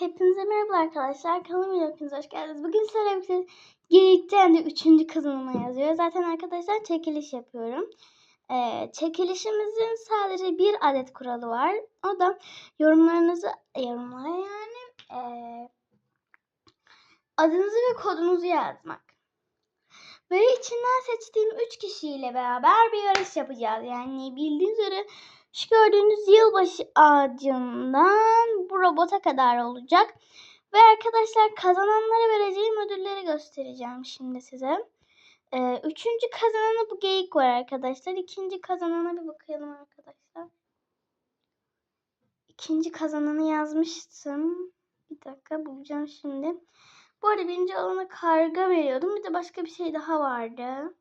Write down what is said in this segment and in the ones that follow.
Hepinize merhaba arkadaşlar. Kanalıma hepiniz hoş geldiniz. Bugün birlikte Geyikten de 3. kazanıma yazıyor. Zaten arkadaşlar çekiliş yapıyorum. Ee, çekilişimizin sadece bir adet kuralı var. O da yorumlarınızı yorumlara yani ee, adınızı ve kodunuzu yazmak. Ve içinden seçtiğim 3 kişiyle beraber bir yarış yapacağız. Yani bildiğiniz üzere şu gördüğünüz yılbaşı ağacından bu robota kadar olacak. Ve arkadaşlar kazananlara vereceğim ödülleri göstereceğim şimdi size. Ee, üçüncü kazananı bu geyik var arkadaşlar. İkinci kazanana bir bakalım arkadaşlar. İkinci kazananı yazmıştım. Bir dakika bulacağım şimdi. Bu arada birinci alana karga veriyordum. Bir de başka bir şey daha vardı.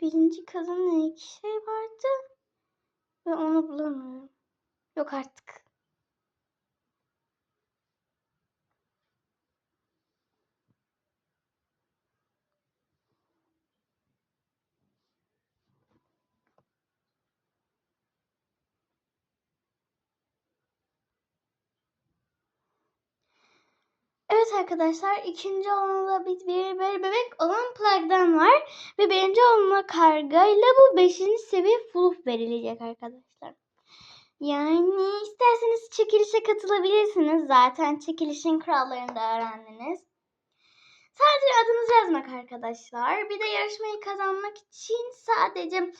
Birinci kazanan iki şey vardı. Ve onu bulamıyorum. Yok artık. Evet arkadaşlar ikinci olanla bir, bir, bir bebek olan plagdan var. Ve birinci olanla kargayla bu beşinci seviye fluff verilecek arkadaşlar. Yani isterseniz çekilişe katılabilirsiniz. Zaten çekilişin kurallarını da öğrendiniz. Sadece adınızı yazmak arkadaşlar. Bir de yarışmayı kazanmak için sadece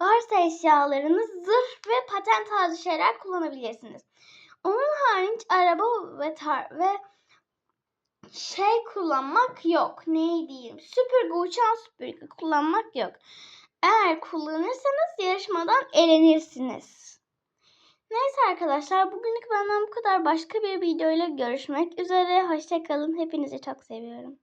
varsa eşyalarınız zırh ve patent tarzı şeyler kullanabilirsiniz. Onun hariç araba ve tar ve şey kullanmak yok. Ne diyeyim? Süpürge, uçan süpürge kullanmak yok. Eğer kullanırsanız yarışmadan elenirsiniz. Neyse arkadaşlar bugünlük benden bu kadar. Başka bir videoyla görüşmek üzere. Hoşçakalın. Hepinizi çok seviyorum.